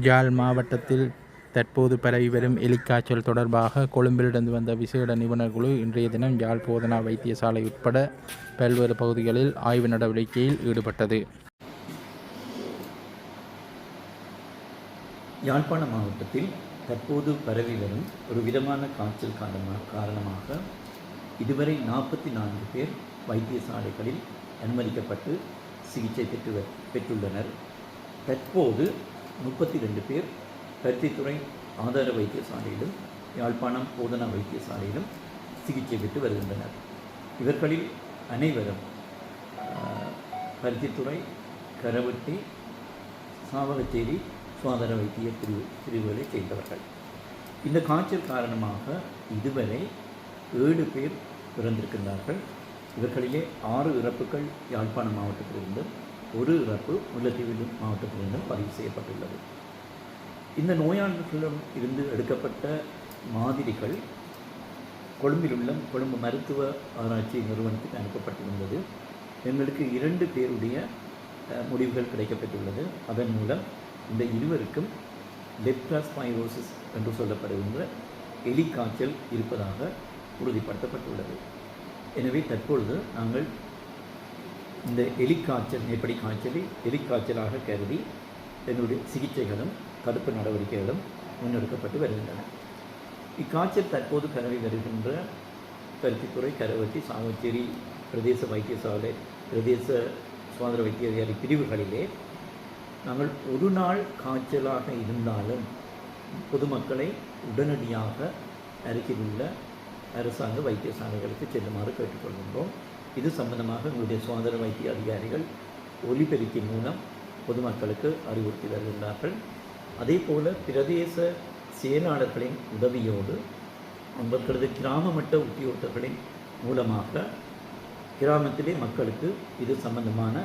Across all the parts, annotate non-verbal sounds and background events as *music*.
யாழ் மாவட்டத்தில் தற்போது பரவி வரும் எலிக்காய்ச்சல் தொடர்பாக கொழும்பிலிருந்து வந்த விசேட நிபுணர் குழு இன்றைய தினம் யாழ் போதனா வைத்தியசாலை உட்பட பல்வேறு பகுதிகளில் ஆய்வு நடவடிக்கையில் ஈடுபட்டது. யாழ்ப்பாண மாவட்டத்தில் தற்போது பரவி வரும் ஒரு விதமான காய்ச்சல் காரணமாக காரணமாக இதுவரை நாற்பத்தி நான்கு பேர் வைத்தியசாலைகளில் அனுமதிக்கப்பட்டு சிகிச்சை பெற்று பெற்றுள்ளனர். தற்போது முப்பத்தி ரெண்டு பேர் பருத்தித்துறை ஆதார வைத்தியசாலையிலும் யாழ்ப்பாணம் போதனா வைத்தியசாலையிலும் சிகிச்சை பெற்று வருகின்றனர். இவர்களில் அனைவரும் பருத்தித்துறை கரவட்டி சாவகச்சேரி சுகாதார வைத்திய பிரிவு பிரிவுகளைச் சேர்ந்தவர்கள். இந்த காய்ச்சல் காரணமாக இதுவரை ஏழு பேர் பிறந்திருக்கின்றார்கள். இவர்களிலே ஆறு இறப்புகள் யாழ்ப்பாணம் மாவட்டத்திலிருந்தும் ஒரு இறப்பு முல்லைத்தீவு மாவட்டத்திலிருந்தும் பதிவு செய்யப்பட்டுள்ளது. இந்த நோயாளர்களிடம் இருந்து எடுக்கப்பட்ட மாதிரிகள் கொழும்பில் உள்ள கொழும்பு மருத்துவ ஆராய்ச்சி நிறுவனத்துக்கு அனுப்பப்பட்டிருந்தது. எங்களுக்கு இரண்டு பேருடைய முடிவுகள் கிடைக்கப்பட்டுள்ளது அதன் மூலம் இந்த இருவருக்கும் லெப்டாஸ்பைரோசிஸ் என்று சொல்லப்படுகின்ற எலி காய்ச்சல் இருப்பதாக உறுதிப்படுத்தப்பட்டுள்ளது. எனவே தற்பொழுது நாங்கள் இந்த எலிக்காய்ச்சல் மேற்படி காய்ச்சலை எலிக்காய்ச்சலாக கருதி என்னுடைய சிகிச்சைகளும் தடுப்பு நடவடிக்கைகளும் முன்னெடுக்கப்பட்டு வருகின்றன. இக்காய்ச்சல் தற்போது பரவி வருகின்ற பருத்தித்துறை கரவட்டி சாமச்சேரி பிரதேச வைத்தியசாலை பிரதேச சுதந்திர வைத்திய அதிகாரி பிரிவுகளிலே நாங்கள் ஒரு நாள் காய்ச்சலாக இருந்தாலும் பொதுமக்களை உடனடியாக அருகில் உள்ள அரசாங்க வைத்தியசாலைகளுக்கு செல்லுமாறு கேட்டுக்கொள்கின்றோம். இது சம்பந்தமாக எங்களுடைய சுதந்திர வைத்திய அதிகாரிகள் ஒலிபெருக்கி மூலம் பொதுமக்களுக்கு அறிவுறுத்தி வருகின்றார்கள். அதே போல் பிரதேச செயலாளர்களின் உதவியோடு அவர்களது கிராம மட்ட உத்தியோகர்களின் மூலமாக கிராமத்திலே மக்களுக்கு இது சம்பந்தமான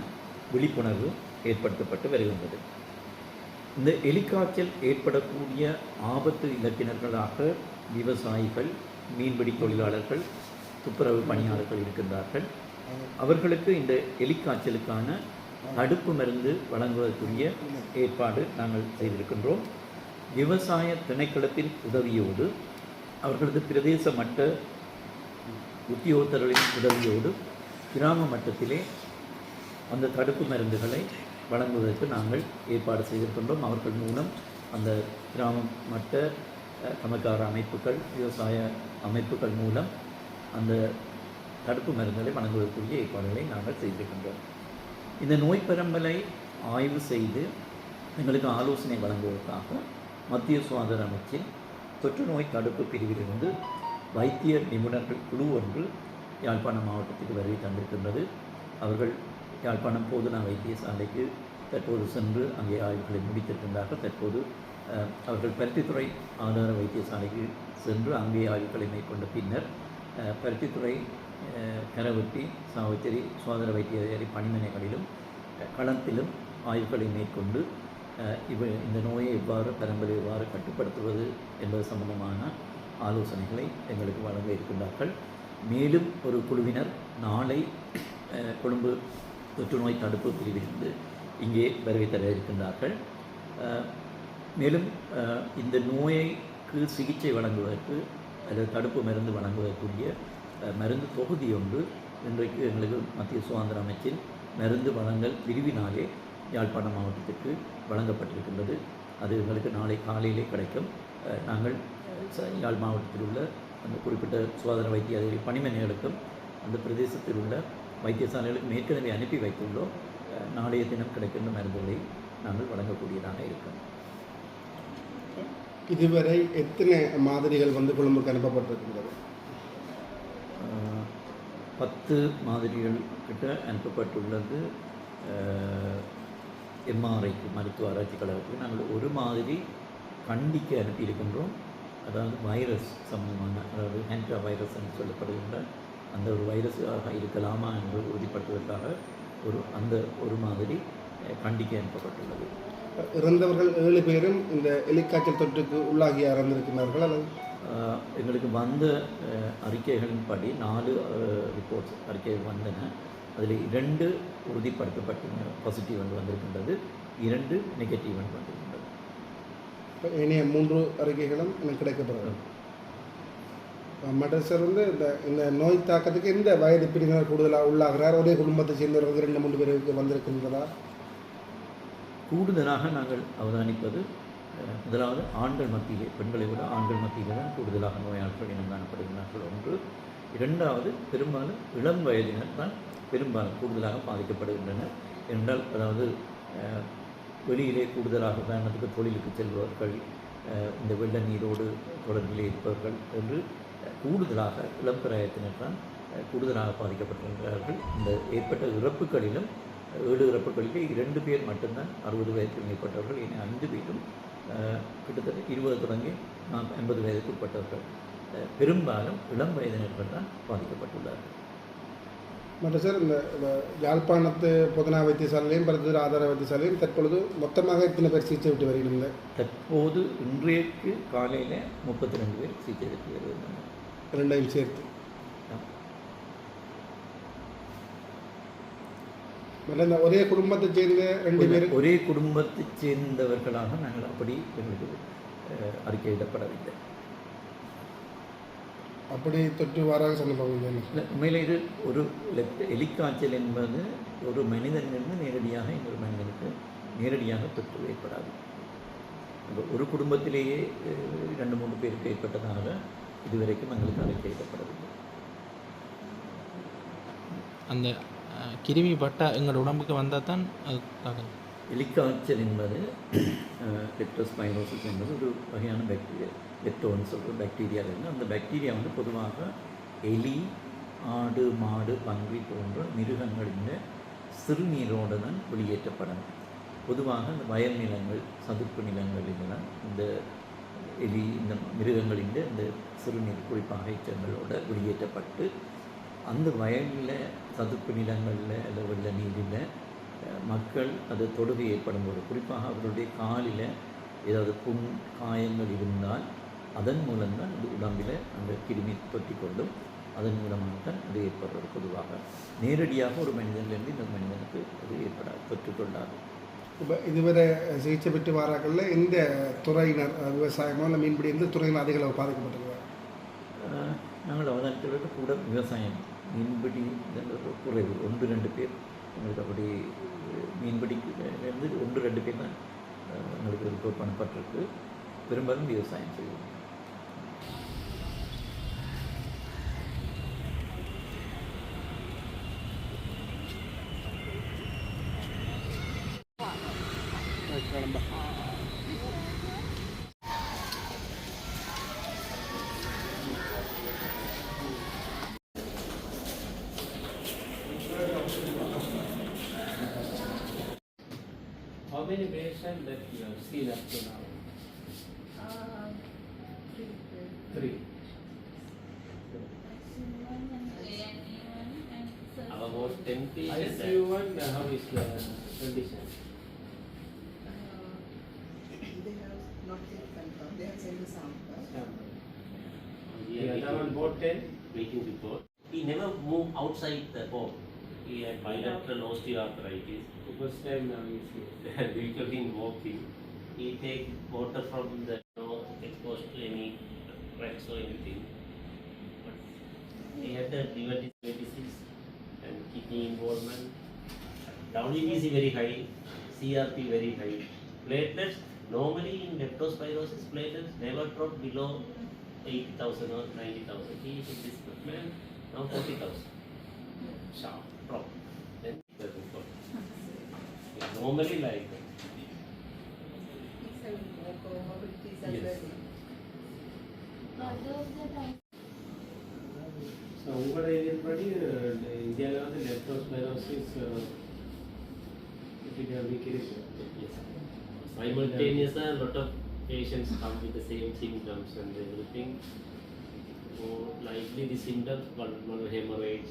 விழிப்புணர்வு ஏற்படுத்தப்பட்டு வருகின்றது. இந்த எலிக்காய்ச்சல் ஏற்படக்கூடிய ஆபத்து இலக்கினர்களாக விவசாயிகள் மீன்பிடி தொழிலாளர்கள் துப்புரவு பணியாளர்கள் இருக்கின்றார்கள். அவர்களுக்கு இந்த எலிக்காய்ச்சலுக்கான தடுப்பு மருந்து வழங்குவதற்குரிய ஏற்பாடு நாங்கள் செய்திருக்கின்றோம். விவசாய திணைக்களத்தின் உதவியோடு அவர்களது பிரதேச மட்ட உத்தியோகத்தர்களின் உதவியோடு கிராம மட்டத்திலே அந்த தடுப்பு மருந்துகளை வழங்குவதற்கு நாங்கள் ஏற்பாடு செய்திருக்கின்றோம். அவர்கள் மூலம் அந்த கிராம மட்ட சமக்கார அமைப்புகள் விவசாய அமைப்புகள் மூலம் அந்த தடுப்பு மருந்துகளை வழங்குவதற்குரிய ஏற்பாடுகளை நாங்கள் செய்திருக்கின்றோம். இந்த நோய் பரம்பலை ஆய்வு செய்து எங்களுக்கு ஆலோசனை வழங்குவதற்காக மத்திய சுகாதார அமைச்சின் தொற்று நோய் தடுப்பு பிரிவிலிருந்து வைத்திய நிபுணர்கள் குழு ஒன்று யாழ்ப்பாணம் மாவட்டத்துக்கு வருகை தந்திருக்கின்றது. அவர்கள் யாழ்ப்பாணம் போதனா வைத்தியசாலைக்கு தற்போது சென்று அங்கே ஆய்வுகளை முடித்திருக்கின்றார்கள். தற்போது அவர்கள் பருத்தித்துறை ஆதார வைத்தியசாலைக்கு சென்று அங்கே ஆய்வுகளை மேற்கொண்ட பின்னர் பருத்தித்துறை கரவெட்டி சாவச்சேரி சுகாதார வைத்தியதிகாரி பணிமனைகளிலும் களத்திலும் ஆய்வுகளை மேற்கொண்டு இவ இந்த நோயை எவ்வாறு பரம்பரை எவ்வாறு கட்டுப்படுத்துவது என்பது சம்பந்தமான ஆலோசனைகளை எங்களுக்கு வழங்க இருக்கின்றார்கள். மேலும் ஒரு குழுவினர் நாளை கொழும்பு தொற்றுநோய் தடுப்பு பிரிவிலிருந்து இங்கே வருகை தர இருக்கின்றார்கள். மேலும் இந்த நோய்க்கு சிகிச்சை வழங்குவதற்கு அல்லது தடுப்பு மருந்து வழங்கக்கூடிய மருந்து தொகுதி ஒன்று இன்றைக்கு எங்களுக்கு மத்திய சுகாதார அமைச்சின் மருந்து வழங்கல் பிரிவினாலே யாழ்ப்பாணம் மாவட்டத்திற்கு வழங்கப்பட்டிருக்கின்றது. அது எங்களுக்கு நாளை காலையிலே கிடைக்கும். நாங்கள் யாழ் மாவட்டத்தில் உள்ள அந்த குறிப்பிட்ட சுகாதார வைத்திய அதிகாரி பணிமனைகளுக்கும் அந்த பிரதேசத்தில் உள்ள வைத்தியசாலைகளுக்கும் ஏற்கனவே அனுப்பி வைத்துள்ளோம். நாளைய தினம் கிடைக்கின்ற மருந்துகளை நாங்கள் வழங்கக்கூடியதாக இருக்கும். இதுவரை எத்தனை மாதிரிகள் வந்து கொழும்புக்கு அனுப்பப்பட்டிருக்கின்றது? பத்து மாதிரிகள் கிட்ட அனுப்பப்பட்டுள்ளது. எம்ஆர்ஐக்கு மருத்துவ ஆராய்ச்சி கழகத்துக்கு நாங்கள் ஒரு மாதிரி கண்டிக்கு அனுப்பியிருக்கின்றோம். அதாவது வைரஸ் சம்பந்தமான அதாவது ஹேண்ட்ரா வைரஸ் என்று சொல்லப்படுகின்ற அந்த ஒரு வைரஸாக இருக்கலாமா என்று உறுதிப்படுத்துவதற்காக ஒரு அந்த ஒரு மாதிரி அஹ், கண்டிக்க அனுப்பப்பட்டுள்ளது. இறந்தவர்கள் ஏழு பேரும் இந்த எலிக்காய்ச்சல் தொற்றுக்கு உள்ளாகி இறந்திருக்கிறார்கள் அல்லது? எங்களுக்கு வந்த அறிக்கைகளின்படி நாலு ரிப்போர்ட்ஸ் அறிக்கைகள் வந்தன. அதில் இரண்டு உறுதிப்படுத்தப்பட்ட பாசிட்டிவ் வந்து வந்திருக்கின்றது. இரண்டு நெகட்டிவ் வந்து வந்திருக்கின்றது. இப்போ இனிய மூன்று அறிக்கைகளும் எனக்கு கிடைக்கப்பெறும் மற்ற வந்து இந்த இந்த நோய் தாக்கத்துக்கு எந்த வயது பிரிவினர் கூடுதலாக உள்ளாகிறார்? ஒரே குடும்பத்தை சேர்ந்தவர்கள் ரெண்டு மூன்று பேருக்கு வந்திருக்கின்றதா? கூடுதலாக நாங்கள் அவதானிப்பது முதலாவது ஆண்கள் மத்தியிலே பெண்களை விட ஆண்கள் மத்தியிலே தான் கூடுதலாக நோயாளிகள் இனம் காணப்படுகிறார்கள். ஒன்று. இரண்டாவது பெரும்பாலும் இளம் வயதினர் தான் பெரும்பாலும் கூடுதலாக பாதிக்கப்படுகின்றனர். என்றால் அதாவது வெளியிலே கூடுதலாக உதாரணத்துக்கு தொழிலுக்கு செல்பவர்கள் இந்த வெள்ள நீரோடு தொடர்பிலே இருப்பவர்கள் என்று கூடுதலாக இளம்பிராயத்தினர் தான் கூடுதலாக பாதிக்கப்பட்டிருக்கிறார்கள் இந்த ஏற்பட்ட இறப்புகளிலும் இறப்புகளிலே இரண்டு பேர் மட்டும்தான் அறுபது வயதுக்கு மேற்பட்டவர்கள் இனி ஐந்து பேரும் கிட்டத்தட்ட இருபது தொடங்கி நாம் எண்பது வயதுக்கு உட்பட்டவர்கள் பெரும்பாலும் இளம் வயதினர்கள் தான் பாதிக்கப்பட்டுள்ளார்கள். மற்ற சார் இந்த யாழ்ப்பாணத்து பொதுநா வைத்தியசாலையிலையும் பரதூர் ஆதார வைத்தியசாலையும் தற்பொழுது மொத்தமாக இத்தனை பேர் சிகிச்சை விட்டு வருகின்றனர்? தற்போது இன்றைக்கு காலையில் முப்பத்தி ரெண்டு பேர் சிகிச்சை எடுத்து வருகின்றனர். ரெண்டையும் சேர்த்து. இந்த ஒரே குடும்பத்தை சேர்ந்த ரெண்டு பேர் ஒரே குடும்பத்தைச் சேர்ந்தவர்களாக நாங்கள் அப்படி எங்களுக்கு அறிக்கையிடப்படவில்லை. அப்படி தொற்று வாராக இல்லை உண்மையில் இது ஒரு எலிக்காய்ச்சல் என்பது ஒரு மனிதனிலிருந்து நேரடியாக இன்னொரு மனிதனுக்கு நேரடியாக தொற்று ஏற்படாது. ஒரு குடும்பத்திலேயே ரெண்டு மூணு பேருக்கு ஏற்பட்டதாக இதுவரைக்கும் எங்களுக்கு அறிக்கையிடப்படவில்லை. அந்த கிருமி பட்டா எங்கள் உடம்புக்கு வந்தால் தான் அது தாக்கம் எலிக்காய்ச்சல் என்பது லெப்டோஸ்பைரோசிஸ் என்பது ஒரு வகையான பாக்டீரியா லெப்டோன்னு சொல்கிற பாக்டீரியா இருந்து அந்த பாக்டீரியா வந்து பொதுவாக எலி ஆடு மாடு பன்றி போன்ற மிருகங்களின் சிறுநீரோடு தான் வெளியேற்றப்படும். பொதுவாக இந்த வயல் நிலங்கள் சதுப்பு நிலங்களில் இந்த எலி இந்த மிருகங்களின் இந்த சிறுநீர் குறிப்பாக எச்சங்களோட வெளியேற்றப்பட்டு அந்த வயலில் சதுப்பு நிலங்களில் அல்ல வெள்ள நீரில் மக்கள் அது தொடுகை ஏற்படும் போது குறிப்பாக அவர்களுடைய காலில் ஏதாவது புண் காயங்கள் இருந்தால் அதன் மூலம்தான் அது உடம்பில் அந்த கிருமி தொற்றிக் கொள்ளும். அதன் மூலமாக தான் அது ஏற்படுறது பொதுவாக. நேரடியாக ஒரு மனிதனிலிருந்து இந்த மனிதனுக்கு அது ஏற்படாது தொற்றுக்கொள்ளாது இப்போ இதுவரை சிகிச்சை பெற்று வாராக்களில் எந்த துறையினர் விவசாயமோ இல்லை மீன்பிடி எந்த துறையினர் அதிக அளவு பாதிக்கப்பட்டிருக்கிறார்? நாங்கள் அவதானித்தவர்கள் கூட விவசாயம் மீன்பிடி குறைவு. ஒன்று ரெண்டு பேர். எங்களுக்கு அப்படி அஹ், ஒன்று ரெண்டு பேர் தான் எங்களுக்கு ரிப்போர்ட் பண்ணப்பட்டிருக்கு பெரும்பாலும் விவசாயம் செய்வோம். Patients that you have seen up to now? Uh, Three. About ten patients. ICU one, uh, how is the condition? They have not yet confirmed, they have sent the sample. The other one, about ten? waiting report. He never moved outside the home. He had bilateral osteoarthritis, First time now you see. *laughs* difficulty in walking. He take water from the no exposed to any cracks or anything. But he had the liver disease and kidney involvement. WBC very high, CRP very high. Platelets normally in leptospirosis platelets never drop below 80,000 or 90,000. He is this man now 40,000. Sharp drop. Then the report. It's normally like It's a comorbidities as Yes. well. So உங்களோட இதன்படி இந்தியாவில் வந்து leptospirosis epidemic இருக்கு. yes. simultaneous a lot of patients come with the same symptoms and everything. More likely the symptoms, pulmonary hemorrhage,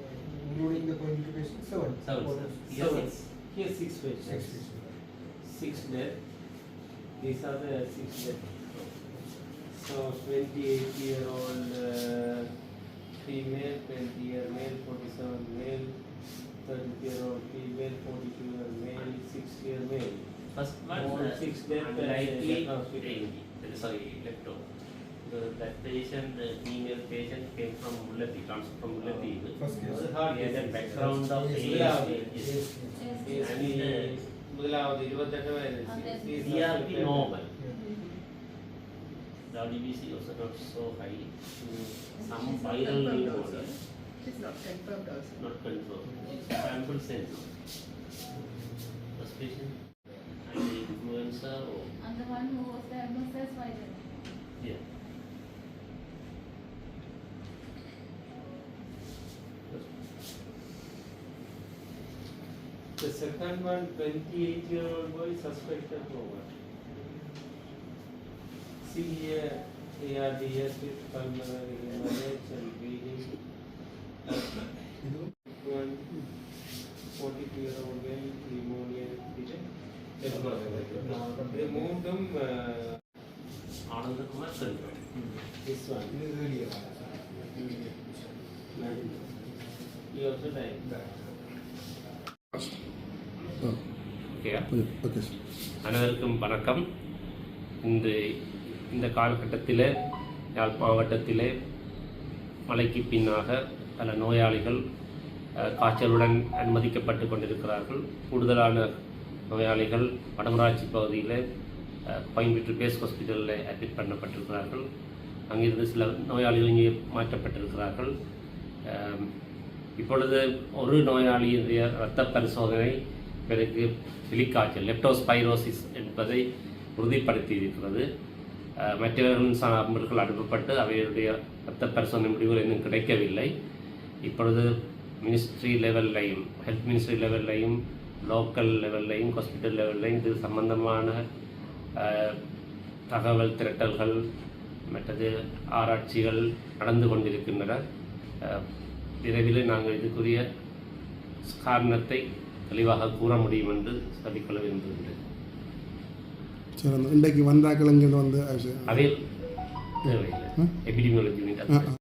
including the coimplication, seven. Seven. Orders. Here seven. six. Here six questions. Six questions. Six there. These are the six there. So 28 year old uh, female, 20 year male, 47 male, 30 year old female, 42 year male, 6 year male. First one, uh, six there, 90, 80. Sorry, left over The, that patient, the female patient came from Mullathi, transferred from Mullathi. First case. It's a hard He had a disease. background of Yes, yeah. ASD. Yes, yes. ഈ முதலாவது இருபத்தெட்டு வயது DRP normal. WBC also not so high. Some It's not viral confirmed pneumonia, also. It's not confirmed also. not confirmed. It's sample sense. Suspicion, and influenza or, And the one who was there was this viral. yeah. second one 28 year old boy suspected for what see here ARDS with pulmonary hemorrhage and bleeding 42 year old man pneumonia they him uh, Anand this one he also died okay. Sir அனைவருக்கும் வணக்கம். இன்று இந்த காலகட்டத்தில் யாழ் மாவட்டத்திலே மழைக்கு பின்னாக பல நோயாளிகள் காய்ச்சலுடன் அனுமதிக்கப்பட்டு கொண்டிருக்கிறார்கள். கூடுதலான நோயாளிகள் வடமராட்சி பகுதியில் கோயம்புத்தூர் பேஸ் ஹாஸ்பிட்டலில் அட்மிட் பண்ணப்பட்டிருக்கிறார்கள். அங்கிருந்து சில நோயாளிகள் இங்கே மாற்றப்பட்டிருக்கிறார்கள். இப்பொழுது ஒரு நோயாளியுடைய இரத்த பரிசோதனை பிறகு வெளிக்காய்ச்சல் லெப்டோஸ்பைரோசிஸ் என்பதை உறுதிப்படுத்தி இருக்கிறது மற்றவர்களின் அனுப்பப்பட்டு அவையுடைய ரத்த பரிசோதனை முடிவுகள் இன்னும் கிடைக்கவில்லை. இப்பொழுது மினிஸ்ட்ரி லெவல்லையும் ஹெல்த் மினிஸ்ட்ரி லெவல்லையும் லோக்கல் லெவல்லையும் ஹாஸ்பிட்டல் லெவல்லையும் இது சம்பந்தமான தகவல் திரட்டல்கள் மற்றது ஆராய்ச்சிகள் நடந்து கொண்டிருக்கின்றன. விரைவில் நாங்கள் இதுக்குரிய காரணத்தை தெளிவாக கூற முடியும் என்று சொல்லிக்கொள்ள விரும்புகின்றேன் இன்றைக்கு வந்தாக்கள் வந்து அவையில் தேவையில்லை. எபிடிமியாலஜி.